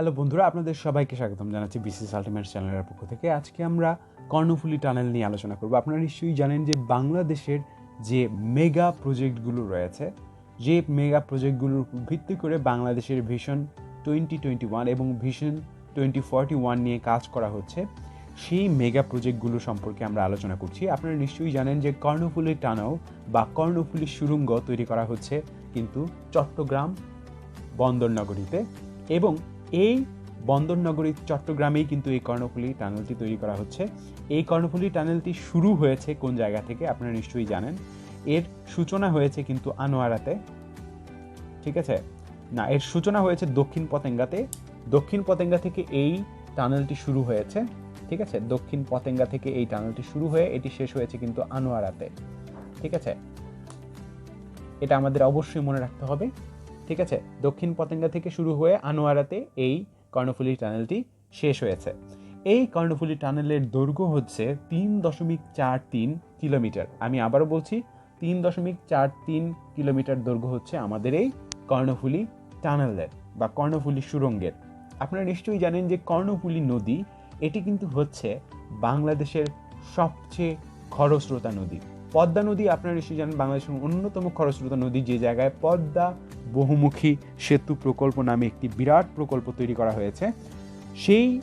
Hello বন্ধুরা, আপনাদের সবাইকে স্বাগতম জানাচ্ছি বিসিএস আলটিমেট চ্যানেলের পক্ষ থেকে। আজকে আমরা কর্ণফুলি টানেল নিয়ে আলোচনা করব। আপনারা নিশ্চয়ই জানেন যে বাংলাদেশের যে মেগা প্রজেক্টগুলো রয়েছে, যে মেগা প্রজেক্টগুলোর ভিত্তি করে বাংলাদেশের ভিশন টোয়েন্টি টোয়েন্টি ওয়ান এবং ভিশন টোয়েন্টি ফর্টি ওয়ান নিয়ে কাজ করা হচ্ছে, সেই মেগা প্রজেক্টগুলো সম্পর্কে আমরা আলোচনা করছি। আপনারা নিশ্চয়ই জানেন যে কর্ণফুলি টানেল বা কর্ণফুলি সুরঙ্গ তৈরি করা হচ্ছে কিন্তু চট্টগ্রাম বন্দর নগরীতে এবং এই বন্দর নগরী চট্টগ্রামেই কিন্তু এই কর্ণফুলী টানেলটি তৈরি করা হচ্ছে। এই কর্ণফুলী টানেলটি শুরু হয়েছে কোন জায়গা থেকে আপনারা নিশ্চয়ই জানেন। এর সূচনা হয়েছে কিন্তু আনোয়ারাতে। ঠিক আছে? না, এর সূচনা হয়েছে দক্ষিণ পতেঙ্গাতে। দক্ষিণ পতেঙ্গা থেকে এই টানেলটি শুরু হয়েছে। ঠিক আছে? দক্ষিণ পতেঙ্গা থেকে এই টানেলটি শুরু হয়ে এটি শেষ হয়েছে কিন্তু আনোয়ারাতে। ঠিক আছে? এটা আমাদের অবশ্যই মনে রাখতে হবে। ঠিক আছে? দক্ষিণ পতেঙ্গা থেকে শুরু হয়ে আনোয়ারাতে এই কর্ণফুলী টানেলটি শেষ হয়েছে। এই কর্ণফুলি টানেলের দৈর্ঘ্য হচ্ছে তিন দশমিক চার তিন কিলোমিটার। আমি আবারও বলছি, তিন দশমিক চার তিন কিলোমিটার দৈর্ঘ্য হচ্ছে আমাদের এই কর্ণফুলী টানেলের বা কর্ণফুলী সুরঙ্গের। আপনারা নিশ্চয়ই জানেন যে কর্ণফুলী নদী, এটি কিন্তু হচ্ছে বাংলাদেশের সবচেয়ে খরস্রোতা নদী। পদ্মা নদী, আপনারা নিশ্চয়ই জানেন, বাংলাদেশের অন্যতম খরস্রোতা নদী যে জায়গায় পদ্মা বহুমুখী সেতু প্রকল্প নামে একটি বিরাট প্রকল্প তৈরি করা হয়েছে। সেই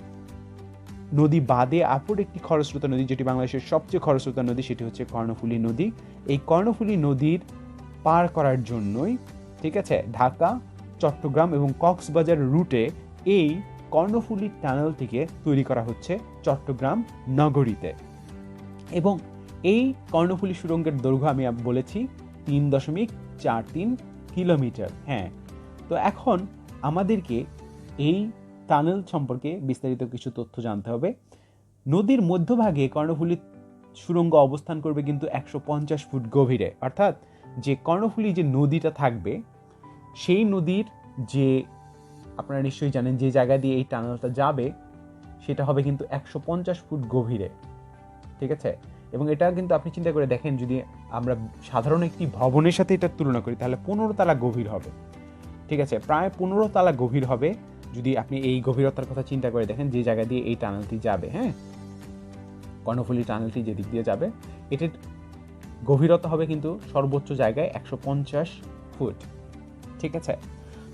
নদী বাদে অপর একটি খরস্রোতা নদী, যেটি বাংলাদেশের সবচেয়ে খরস্রোতা নদী, সেটি হচ্ছে কর্ণফুলী নদী। এই কর্ণফুলী নদীর পার করার জন্যই, ঠিক আছে, ঢাকা, চট্টগ্রাম এবং কক্সবাজার রুটে এই কর্ণফুলী টানেল থেকে তৈরি করা হচ্ছে চট্টগ্রাম নগরীতে। এবং এই কর্ণফুলী সুরঙ্গের দৈর্ঘ্য আমি বলেছি তিন দশমিক চার তিন কিলোমিটার হ্যাঁ। তো এখন আমাদেরকে এই টানেল সম্পর্কে বিস্তারিত কিছু তথ্য জানতে হবে। নদীর মধ্যভাগে কর্ণফুলী সুরঙ্গ অবস্থান করবে কিন্তু একশো পঞ্চাশ ফুট গভীরে। অর্থাৎ যে কর্ণফুলী যে নদীটা থাকবে, সেই নদীর যে, আপনারা নিশ্চয়ই জানেন যে জায়গা দিয়ে এই টানেলটা যাবে, সেটা হবে কিন্তু একশো পঞ্চাশ ফুট গভীরে। ঠিক আছে? এবং এটা কিন্তু আপনি চিন্তা করে দেখেন যদি আমরা সাধারণ একটি ভবনের সাথে এটা তুলনা করি, তাহলে পনেরো তালা গভীর হবে। ঠিক আছে? প্রায় পনেরো তালা গভীর হবে যদি আপনি এই গভীরতার কথা চিন্তা করে দেখেন যে জায়গা দিয়ে এই টানেলটি যাবে হ্যাঁ? কর্ণফুলি টানেলটি যেদিক দিয়ে যাবে, এটির গভীরতা হবে কিন্তু সর্বোচ্চ জায়গায় একশো পঞ্চাশ ফুট। ঠিক আছে?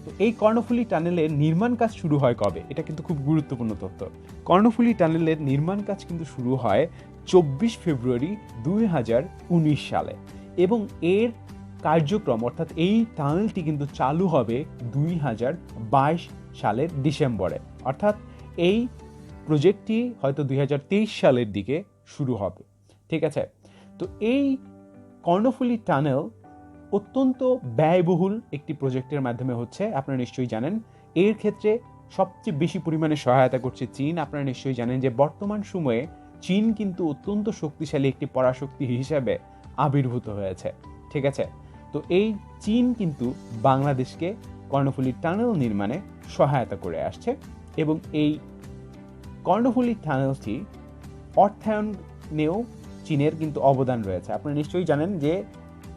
তো এই কর্ণফুলী টানেলের নির্মাণ কাজ শুরু হয় কবে? এটা কিন্তু খুব গুরুত্বপূর্ণ তথ্য। কর্ণফুলি টানেলের নির্মাণ কাজ কিন্তু শুরু হয় চব্বিশ ফেব্রুয়ারি দুই হাজার উনিশ সালে। এবং এর কার্যক্রম, অর্থাৎ এই টানেলটি কিন্তু চালু হবে দুই হাজার বাইশ সালের ডিসেম্বরে। অর্থাৎ এই প্রজেক্টটি হয়তো দুই হাজার তেইশ সালের দিকে শুরু হবে। ঠিক আছে? তো এই কর্ণফুলী টানেল অত্যন্ত ব্যয়বহুল একটি প্রজেক্টের মাধ্যমে হচ্ছে, আপনারা নিশ্চয়ই জানেন, এর ক্ষেত্রে সবচেয়ে বেশি পরিমাণে সহায়তা করছে চীন। আপনারা নিশ্চয়ই জানেন যে বর্তমান সময়ে চীন কিন্তু অত্যন্ত শক্তিশালী একটি পরাশক্তি হিসেবে আবির্ভূত হয়েছে, ঠিক আছে? তো এই চীন কিন্তু বাংলাদেশকে কর্ণফুলী টানেল নির্মাণে সহায়তা করে আসছে এবং এই কর্ণফুলী টানেলটি অর্থায়নেও চীনের কিন্তু অবদান রয়েছে। আপনারা নিশ্চয়ই জানেন যে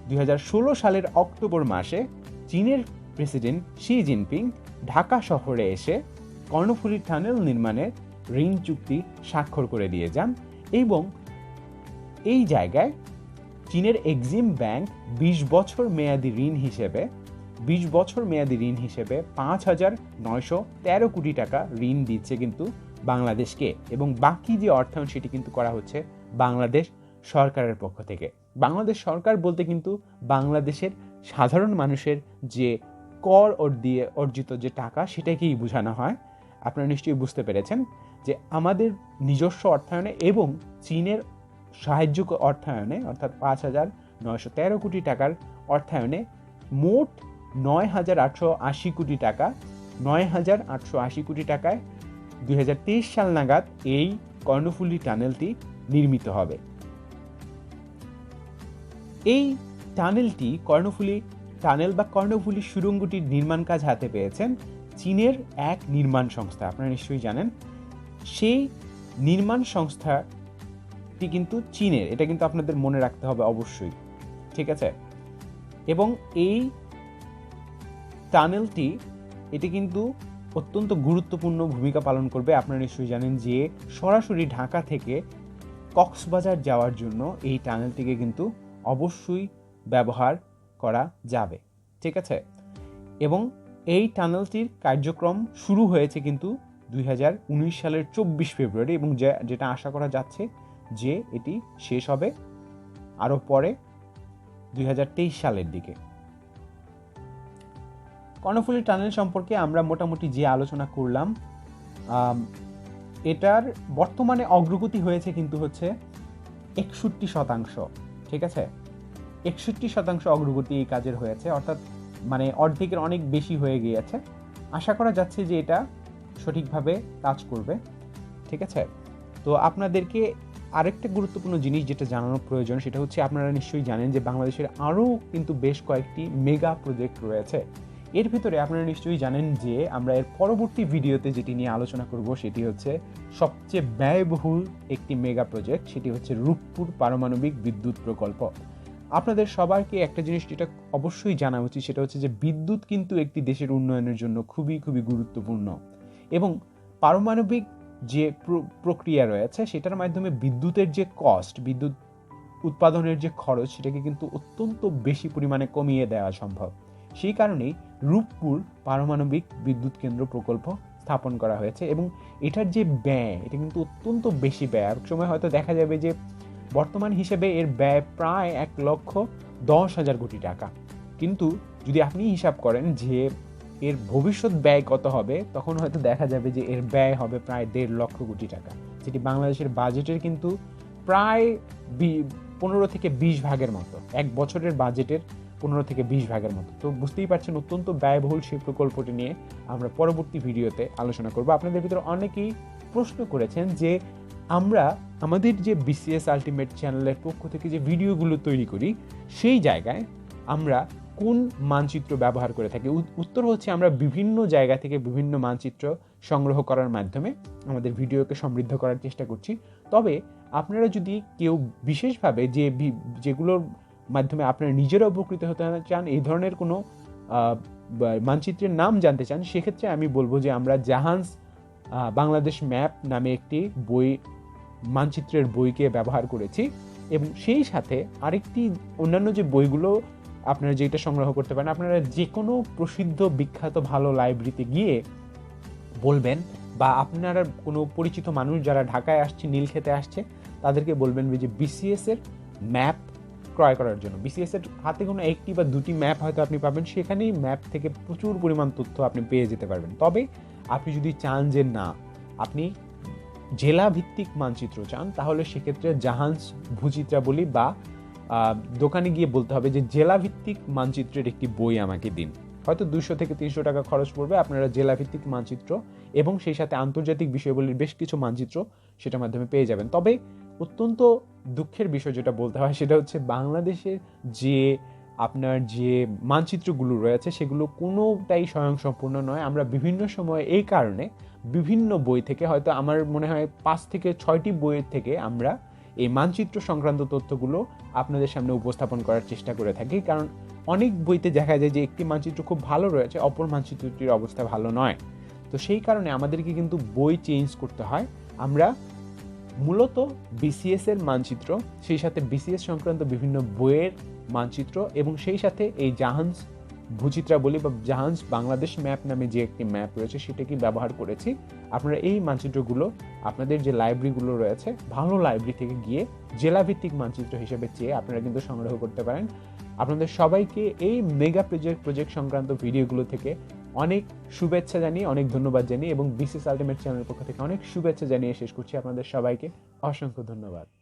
দু হাজার ষোলো সালের অক্টোবর মাসে চীনের প্রেসিডেন্ট শি জিনপিং ঢাকা শহরে এসে কর্ণফুলী টানেল নির্মাণের ঋণ চুক্তি স্বাক্ষর করে দিয়ে যান এবং এই জায়গায় চীনের এক্সিম ব্যাংক বিশ বছর মেয়াদি ঋণ হিসেবে, বিশ বছর মেয়াদি ঋণ হিসেবে পাঁচ হাজার নয়শো তেরো কোটি টাকা ঋণ দিচ্ছে কিন্তু বাংলাদেশকে এবং বাকি যে অর্থায়ন সেটি কিন্তু করা হচ্ছে বাংলাদেশ সরকারের পক্ষ থেকে। বাংলাদেশ সরকার বলতে কিন্তু বাংলাদেশের সাধারণ মানুষের যে কর দিয়ে অর্জিত যে টাকা সেটাকেই বোঝানো হয়। আপনারা নিশ্চয়ই বুঝতে পেরেছেন। যে আমাদের নিজস্ব অর্থায়নে এবং চীনের সাহায্য অর্থায়নে, অর্থাৎ পাঁচ হাজার নয়শো তেরো কোটি টাকার অর্থায়নে মোট নয় হাজার আটশো আশি কোটি টাকা, নয় হাজার আটশো আশি কোটি টাকায় দুই হাজার তেইশ সাল নাগাদ এই কর্ণফুলী টানেলটি নির্মিত হবে। এই টানেলটি কর্ণফুলী টানেল বা কর্ণফুলী সুরঙ্গটির নির্মাণ কাজ হাতে পেয়েছেন চীনের এক নির্মাণ সংস্থা, আপনারা নিশ্চয়ই জানেন। সেই নির্মাণ সংস্থাটি কিন্তু চীনের। এটা কিন্তু আপনাদের মনে রাখতে হবে অবশ্যই। ঠিক আছে? এবং এই টানেলটি, এটি কিন্তু অত্যন্ত গুরুত্বপূর্ণ ভূমিকা পালন করবে। আপনারা নিশ্চয়ই জানেন যে সরাসরি ঢাকা থেকে কক্সবাজার যাওয়ার জন্য এই টানেলটিকে কিন্তু অবশ্যই ব্যবহার করা যাবে। ঠিক আছে? এবং এই টানেলটির কার্যক্রম শুরু হয়েছে কিন্তু দুই হাজার উনিশ সালের চব্বিশ ফেব্রুয়ারি এবং যেটা আশা করা যাচ্ছে যে এটি শেষ হবে আরও পরে দুই হাজার তেইশ সালের দিকে। কর্ণফুলী টানেল সম্পর্কে আমরা মোটামুটি যে আলোচনা করলাম এটার বর্তমানে অগ্রগতি হয়েছে কিন্তু হচ্ছে একষট্টি শতাংশ, ঠিক আছে? একষট্টি শতাংশ অগ্রগতি এই কাজের হয়েছে, অর্থাৎ মানে অর্ধেকের অনেক বেশি হয়ে গিয়েছে। আশা করা যাচ্ছে যে এটা সঠিকভাবে কাজ করবে, ঠিক আছে? তো আপনাদেরকে আরেকটা গুরুত্বপূর্ণ জিনিস যেটা জানানোর প্রয়োজন, সেটা হচ্ছে আপনারা নিশ্চয়ই জানেন যে বাংলাদেশের আরও কিন্তু বেশ কয়েকটি মেগা প্রজেক্ট রয়েছে। এর ভিতরে আপনারা নিশ্চয়ই জানেন যে আমরা এর পরবর্তী ভিডিওতে যেটি নিয়ে আলোচনা করব, সেটি হচ্ছে সবচেয়ে ব্যয়বহুল একটি মেগা প্রজেক্ট, সেটি হচ্ছে রূপপুর পারমাণবিক বিদ্যুৎ প্রকল্প। আপনাদের সবাইকে একটা জিনিস যেটা অবশ্যই জানা উচিত, সেটা হচ্ছে যে বিদ্যুৎ কিন্তু একটি দেশের উন্নয়নের জন্য খুবই খুবই গুরুত্বপূর্ণ। এবং পারমাণবিক যে প্র- প্রক্রিয়া রয়েছে, সেটার মাধ্যমে বিদ্যুতের যে কস্ট বিদ্যুৎ উৎপাদনের যে খরচ, সেটাকে কিন্তু অত্যন্ত বেশি পরিমাণে কমিয়ে দেওয়া সম্ভব। সেই কারণেই রূপপুর পারমাণবিক বিদ্যুৎ কেন্দ্র প্রকল্প স্থাপন করা হয়েছে এবং এটার যে ব্যয়, এটা কিন্তু অত্যন্ত বেশি ব্যয়। এক সময় হয়তো দেখা যাবে যে বর্তমান হিসেবে এর ব্যয় প্রায় এক লক্ষ দশ হাজার কোটি টাকা। কিন্তু যদি আপনি হিসাব করেন যে এর ভবিষ্যৎ ব্যয় কত হবে, তখন হয়তো দেখা যাবে যে এর ব্যয় হবে প্রায় দেড় লক্ষ কোটি টাকা, যেটি বাংলাদেশের বাজেটের কিন্তু প্রায় পনেরো থেকে বিশ ভাগের মতো, এক বছরের বাজেটের পনেরো থেকে বিশ ভাগের মতো। তো বুঝতেই পারছেন অত্যন্ত ব্যয়বহুল সেই প্রকল্পটি নিয়ে আমরা পরবর্তী ভিডিওতে আলোচনা করব। আপনাদের ভিতরে অনেকেই প্রশ্ন করেছেন যে আমরা আমাদের যে বিসিএস আলটিমেট চ্যানেলের পক্ষ থেকে যে ভিডিওগুলো তৈরি করি, সেই জায়গায় আমরা কোন মানচিত্র ব্যবহার করে থাকি? উত- উত্তর হচ্ছে আমরা বিভিন্ন জায়গা থেকে বিভিন্ন মানচিত্র সংগ্রহ করার মাধ্যমে আমাদের ভিডিওকে সমৃদ্ধ করার চেষ্টা করছি। তবে আপনারা যদি কেউ বিশেষভাবে যে যেগুলোর মাধ্যমে আপনারা নিজেরা উপকৃত হতে চান, এই ধরনের কোনো মানচিত্রের নাম জানতে চান, সেক্ষেত্রে আমি বলব যে আমরা জাহাজ বাংলাদেশ ম্যাপ নামে একটি বই, মানচিত্রের বইকে ব্যবহার করেছি। এবং সেই সাথে আরেকটি অন্যান্য যে বইগুলো আপনারা যেটা সংগ্রহ করতে পারেন, আপনারা যে কোনো প্রসিদ্ধ, বিখ্যাত, ভালো লাইব্রেরিতে গিয়ে বলবেন বা আপনারা কোনো পরিচিত মানুষ যারা ঢাকায় আসছে, নীলক্ষেতে আসছে, তাদেরকে বলবেন যে বিসিএস এর ম্যাপ ক্রয় করার জন্য। বিসিএস এর হাতে কোনো একটি বা দুটি ম্যাপ হয়তো আপনি পাবেন, সেখানেই ম্যাপ থেকে প্রচুর পরিমাণ তথ্য আপনি পেয়ে যেতে পারবেন। তবে আপনি যদি চান যে, না, আপনি জেলা ভিত্তিক মানচিত্র চান, তাহলে সেক্ষেত্রে জাহাজ ভূচিত্রাবলী বা দোকানে গিয়ে বলতে হবে যে জেলা ভিত্তিক মানচিত্রের একটি বই আমাকে দিন। হয়তো দুশো থেকে তিনশো টাকা খরচ পড়বে আপনারা জেলা ভিত্তিক মানচিত্র এবং সেই সাথে আন্তর্জাতিক বিষয়গুলির বেশ কিছু মানচিত্র সেটার মাধ্যমে পেয়ে যাবেন। তবে অত্যন্ত দুঃখের বিষয় যেটা বলতে হয় সেটা হচ্ছে বাংলাদেশের যে আপনার যে মানচিত্রগুলো রয়েছে সেগুলো কোনোটাই স্বয়ংসম্পূর্ণ নয়। আমরা বিভিন্ন সময়ে এই কারণে বিভিন্ন বই থেকে, হয়তো আমার মনে হয় পাঁচ থেকে ছয়টি বইয়ের থেকে আমরা এই মানচিত্র সংক্রান্ত তথ্যগুলো আপনাদের সামনে উপস্থাপন করার চেষ্টা করে থাকি, কারণ অনেক বইতে দেখা যায় যে একটি মানচিত্র খুব ভালো রয়েছে, অপর মানচিত্রটির অবস্থা ভালো নয়। তো সেই কারণে আমাদেরকে কিন্তু বই চেঞ্জ করতে হয়। আমরা মূলত বিসিএস এর মানচিত্র, সেই সাথে বিসিএস সংক্রান্ত বিভিন্ন বইয়ের মানচিত্র এবং সেই সাথে এই জাহাজ ভূচিত্রাবলী বা জাহাজ বাংলাদেশ ম্যাপ নামে যে একটি ম্যাপ রয়েছে, সেটাকে ব্যবহার করেছি। আপনারা এই মানচিত্রগুলো, আপনাদের যে লাইব্রেরিগুলো রয়েছে, ভালো লাইব্রেরি থেকে গিয়ে জেলাভিত্তিক মানচিত্র হিসেবে চেয়ে আপনারা কিন্তু সংগ্রহ করতে পারেন। আপনাদের সবাইকে এই মেগা প্রজেক্ট প্রজেক্ট সংক্রান্ত ভিডিওগুলো থেকে অনেক শুভেচ্ছা জানিয়ে, অনেক ধন্যবাদ জানিয়ে এবং বিসিএস আলটিমেট চ্যানেলের পক্ষ থেকে অনেক শুভেচ্ছা জানিয়ে শেষ করছি আপনাদের সবাইকে। অসংখ্য ধন্যবাদ।